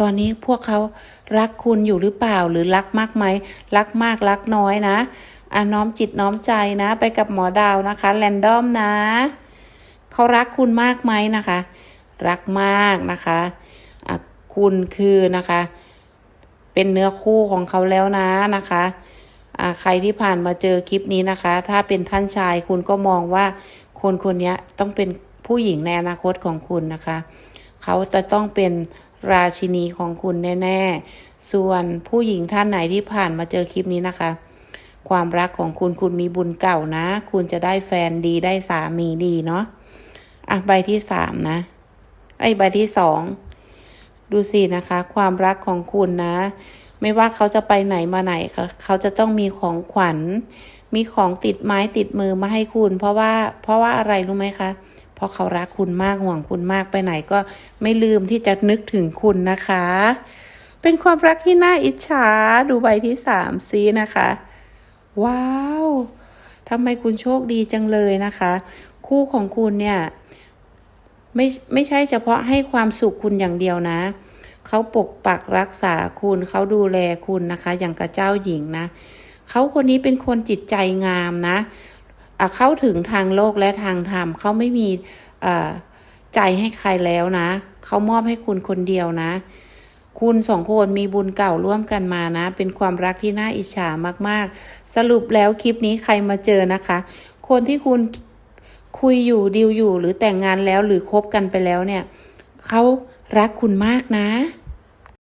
ตอนนี้พวกเขารักคุณอยู่หรือเปล่าหรือรักมากไหมรักมากรักน้อยนะอะน้อมจิตน้อมใจนะ ไปกับหมอดาวนะคะแรนดอมนะ เขารักคุณมากไหมนะคะ รักมากนะคะอะคุณคือนะคะ เป็นเนื้อคู่ของเขาแล้วนะนะคะอ่าใครที่ผ่านมาเจอคลิปนี้นะคะ ถ้าเป็นท่านชายคุณก็มองว่าคนคนนี้ต้องเป็นผู้หญิงในอนาคตของคุณนะคะ เขาจะต้องเป็น ราชินีของคุณแน่ ๆ ส่วนผู้หญิงท่านไหนที่ผ่านมาเจอคลิปนี้นะคะ ความรักของคุณคุณมีบุญเก่านะ คุณจะได้แฟนดีได้สามีดีเนาะอะใบที่สามนะ ไอ้ใบที่สองดูสินะคะ ความรักของคุณนะ ไม่ว่าเขาจะไปไหนมาไหนเขาเขาจะต้องมีของขวัญ มีของติดไม้ติดมือมาให้คุณ เพราะว่าเพราะว่าอะไรรู้ไหมคะเพราะเขารักคุณมากห่วงคุณมากไปไหนก็ไม่ลืมที่จะนึกถึงคุณนะคะ เป็นความรักที่น่าอิจฉาดูใบที่สามซีนะคะ ว้าวทำไมคุณโชคดีจังเลยนะคะ คู่ของคุณเนี่ยไม่ไม่ใช่เฉพาะให้ความสุขคุณอย่างเดียวนะเขาปกปักรักษาคุณเขาดูแลคุณนะคะ อย่างกับเจ้าหญิงนะเขาคนนี้เป็นคนจิตใจงามนะ เข้าถึงทางโลกและทางธรรมเขาไม่มีอ่าใจให้ใครแล้วนะ เขามอบให้คุณคนเดียวนะ คุณสองคนมีบุญเก่าร่วมกันมานะ เป็นความรักที่น่าอิจฉามากๆ สรุปแล้วคลิปนี้ใครมาเจอนะคะ คนที่คุณคุยอยู่ดีลอยู่หรือแต่งงานแล้วหรือคบกันไปแล้วเนี่ยเขารักคุณมากนะ